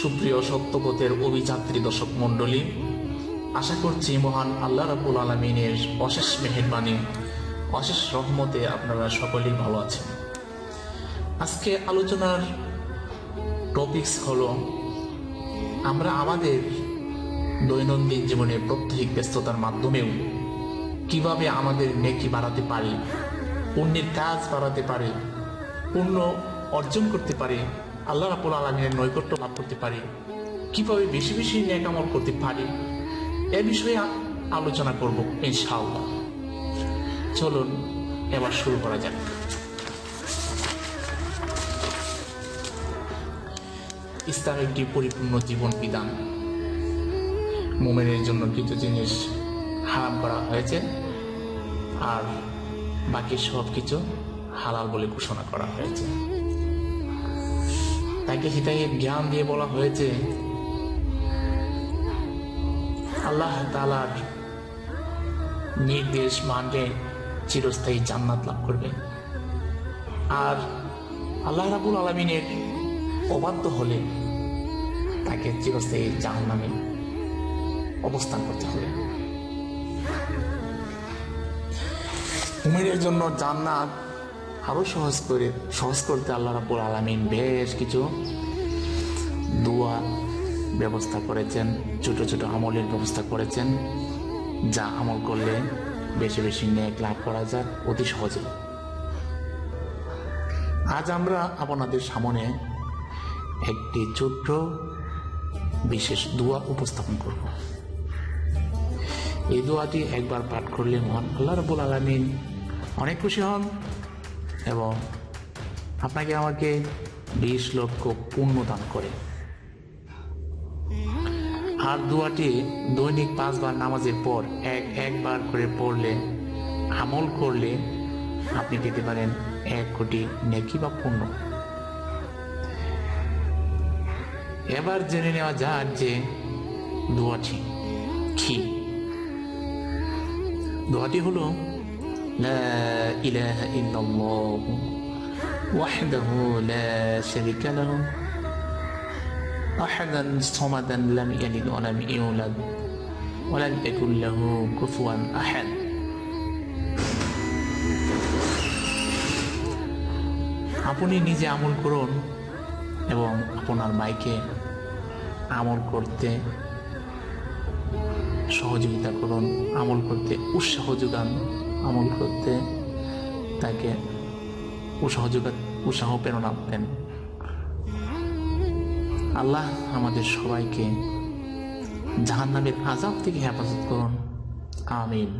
সুপ্রিয় সত্যপথের অভিযাত্রী দর্শক মণ্ডলী, আশা করছি মহান আল্লাহ রাবুল আলমিনের অশেষ মেহেরবানি, অশেষ রহমতে আপনারা সকলেই ভালো আছেন। আজকে আলোচনার টপিকস হলো, আমরা আমাদের দৈনন্দিন জীবনে প্রত্যেক ব্যস্ততার মাধ্যমেও কীভাবে আমাদের নেকি বাড়াতে পারি, পুণ্যের কাজ বাড়াতে পারি, পুণ্য অর্জন করতে পারি আল্লাহ রাবুল আলমিনের নৈকট্য লাভ করতে পারি। কীভাবে বেশি বেশি ন্যাকামল করতে পারি, এ বিষয়ে আলোচনা করব ইনশাআল্লাহ। চলুন, এবার শুরু করা যাক। ইসলাম একটি পরিপূর্ণ জীবন বিধান। মোমেনের জন্য কিছু জিনিস হারাম করা হয়েছে, আর বাকি সব কিছু হালাল বলে ঘোষণা করা হয়েছে। তাকে হিতাহিত জ্ঞান দিয়ে বলা হয়েছে, আল্লাহ তালার নির্দেশ মানলে চিরস্থায়ী জান্নাত লাভ করবে। আর আল্লাহ রাবুল আলমিনের অবাধ্য হলে তাকে চিরস্থায়ী জাহান্নামে অবস্থান করতে হবে। উমেরের জন্য জান্নাত আরও সহজ করে, সহজ করতে আল্লাহ রাবুল আলমিন বেশ কিছু দোয়া ব্যবস্থা করেছেন, ছোট ছোট আমলের ব্যবস্থা করেছেন, যা আমল করলে বেশি বেশি নেক লাভ করা যায়, অতি সহজে। আজ আমরা আপনাদের সামনে একটি ছোট্ট বিশেষ দোয়া উপস্থাপন করব। এই দোয়াটি একবার পাঠ করলে মহান আল্লাহ রবুল আলমিন অনেক খুশি হন। এবং আপনাকে আমাকে বিশ লক্ষ পুণ্য দান করে। আর দোয়াটি দৈনিক পাঁচবার নামাজের পর এক একবার করে পড়লে, আমল করলে আপনি পেতে পারেন এক কোটি নেকি বা পূর্ণ। এবার জেনে নেওয়া যাক যে দোয়াটি কি। দোয়াটি হলো লা ইলাহা ইল্লাল্লাহ ওয়াহদাহু লা শারীকা লাহু أحدا صمدا لم يلد ولم يولد ولم يكن له كفوا أحد আপনি নিজে আমল করুন এবং আপনার মাইকে আমল করতে সহযোগিতা করুন আমল করতে উৎসাহ যোগান আমল করতে তাকে উৎসাহ উৎসাহ প্রেরণা দেন। আল্লাহ আমাদের সবাইকে জাহান্নামের আজাব থেকে হেফাজত করুন। আমিন।